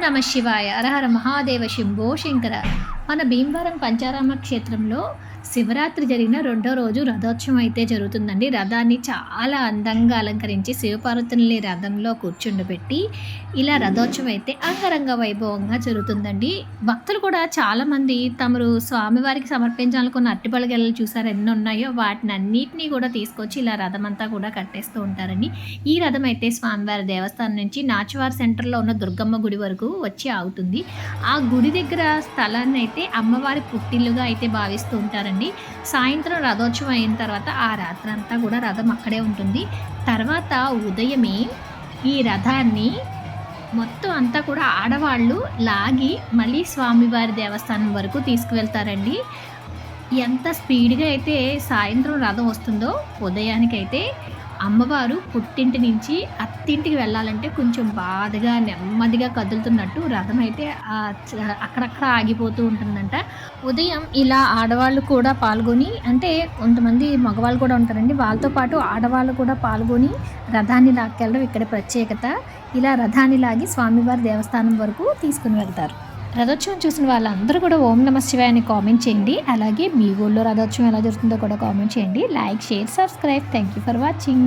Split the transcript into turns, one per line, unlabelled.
నమ శివాయ. హరహర మహాదేవ శంభో శంకర. మన భీమవరం పంచారామ క్షేత్రంలో శివరాత్రి జరిగిన రెండో రోజు రథోత్సవం అయితే జరుగుతుందండి. రథాన్ని చాలా అందంగా అలంకరించి శివపార్వతుల్ని రథంలో కూర్చుండబెట్టి ఇలా రథోత్సవం అయితే అంగరంగ వైభవంగా జరుగుతుందండి. భక్తులు కూడా చాలామంది తమరు స్వామివారికి సమర్పించాలనుకున్న అట్టిపళ్ళ చూసారు ఎన్ని ఉన్నాయో వాటిని అన్నిటినీ కూడా తీసుకొచ్చి ఇలా రథం అంతా కూడా కట్టేస్తూ ఉంటారండి. ఈ రథం అయితే స్వామివారి దేవస్థానం నుంచి నాచువారి సెంటర్లో ఉన్న దుర్గమ్మ గుడి వరకు వచ్చి ఆగుతుంది. ఆ గుడి దగ్గర స్థలాన్ని అయితే అమ్మవారి పుట్టిల్లుగా అయితే భావిస్తూ ఉంటుందండి సాయంత్రం రథోత్సవం అయిన తర్వాత ఆ రాత్రి అంతా కూడా రథం అక్కడే ఉంటుంది. తర్వాత ఉదయమే ఈ రథాన్ని మొత్తం అంతా కూడా ఆడవాళ్ళు లాగి మళ్ళీ స్వామివారి దేవస్థానం వరకు తీసుకువెళ్తారండి. ఎంత స్పీడ్గా అయితే సాయంత్రం రథం వస్తుందో ఉదయానికైతే అమ్మవారు పుట్టింటి నుంచి అత్తింటికి వెళ్ళాలంటే కొంచెం బాధగా నెమ్మదిగా కదులుతున్నట్టు రథం అయితే అక్కడక్కడ ఆగిపోతూ ఉంటుందంట. ఉదయం ఇలా ఆడవాళ్ళు కూడా పాల్గొని అంటే కొంతమంది మగవాళ్ళు కూడా ఉంటారండి వాళ్ళతో పాటు ఆడవాళ్ళు కూడా పాల్గొని రథాన్ని లాక్కెళ్ళడం ఇక్కడ ప్రత్యేకత. ఇలా రథాన్ని లాగి స్వామివారి దేవస్థానం వరకు తీసుకుని వెళ్తారు. రథోత్సవం చూసిన వాళ్ళందరూ కూడా ఓం నమ శివాయ అని కామెంట్ చేయండి. అలాగే మీ ఊళ్ళో రథోత్సవం ఎలా జరుగుతుందో కూడా కామెంట్ చేయండి. Like share subscribe. Thank you for watching